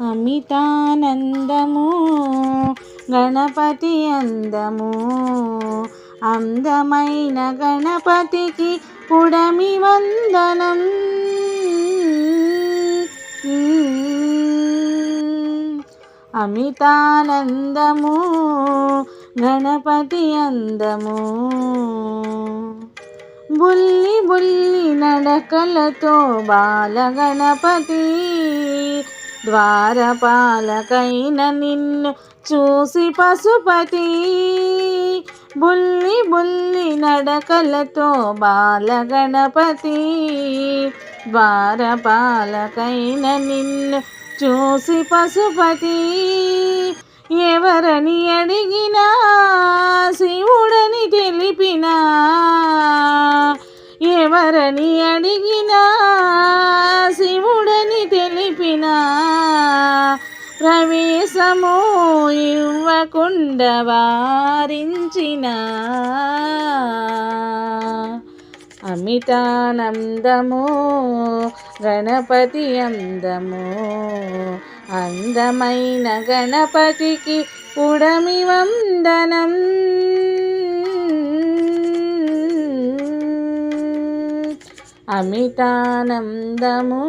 అమితానందము గణపతి అందము అందమైన గణపతికి పుడమి వందనం. అమితానందము గణపతి అందము బుల్లి బుల్లి నడకలతో బాలగణపతి. ద్వారపాలకైన నిన్ను చూసి పశుపతి. బుల్లి బుల్లి నడకలతో బాలగణపతి. ద్వారపాలకైన నిన్ను చూసి పశుపతి. ఎవరని అడిగినా శివుడని తెలిపినా. ఎవరని అడిగినా ప్రవేశము ఇవ్వకుండా వారించిన అమితానందము గణపతి అందము అందమైన గణపతికి పుడమి వందనం. అమితానందము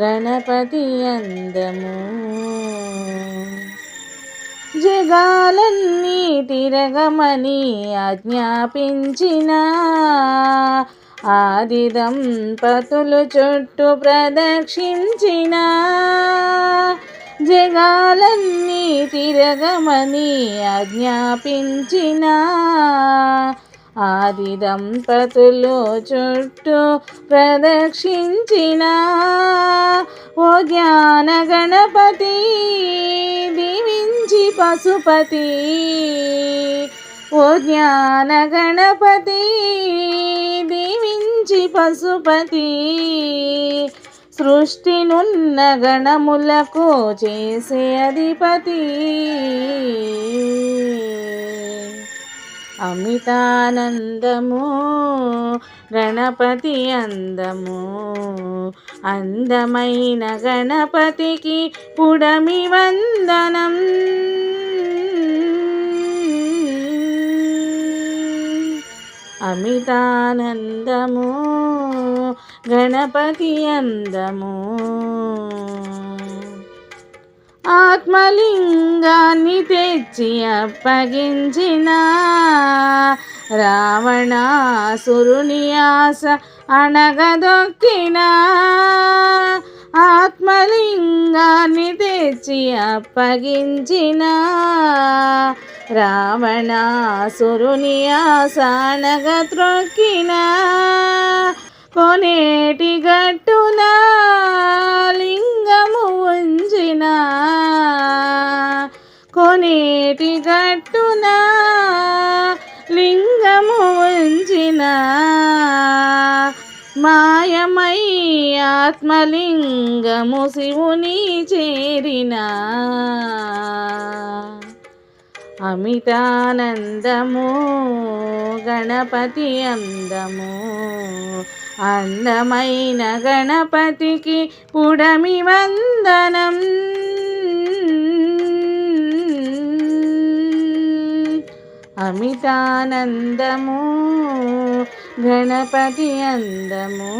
గణపతి అందము. జగాలన్నీ తిరగమని ఆజ్ఞాపించిన ఆది దంపతులు చుట్టూ ప్రదక్షించిన జగాలన్నీ తిరగమని ఆజ్ఞాపించిన ఆది దంపతులు చుట్టూ ప్రదక్షించిన ఓ జ్ఞాన గణపతి దీవించి పశుపతి. ఓ జ్ఞాన గణపతి దీవించి పశుపతి. సృష్టినున్న గణములకు చేసే అధిపతి. అమితానందము గణపతి అందము. అందమైన గణపతికి పుడమి వందనం. అమితానందము గణపతి అందము. ఆత్మలింగాన్ని తెచ్చి అప్పగించిన రావణాసురుని ఆశ అణగదొక్కిన ఆత్మలింగాన్ని తెచ్చి అప్పగించిన రావణాసురుని ఆశ అణగ త్రొక్కిన. కొనేటి గట్టున లింగము ఉంచిన మాయమై ఆత్మలింగము శివుని చేరిన అమితానందము గణపతి అందము అందమైన గణపతికి పుడమి వందనం. అమితానందము గణపతి అందము.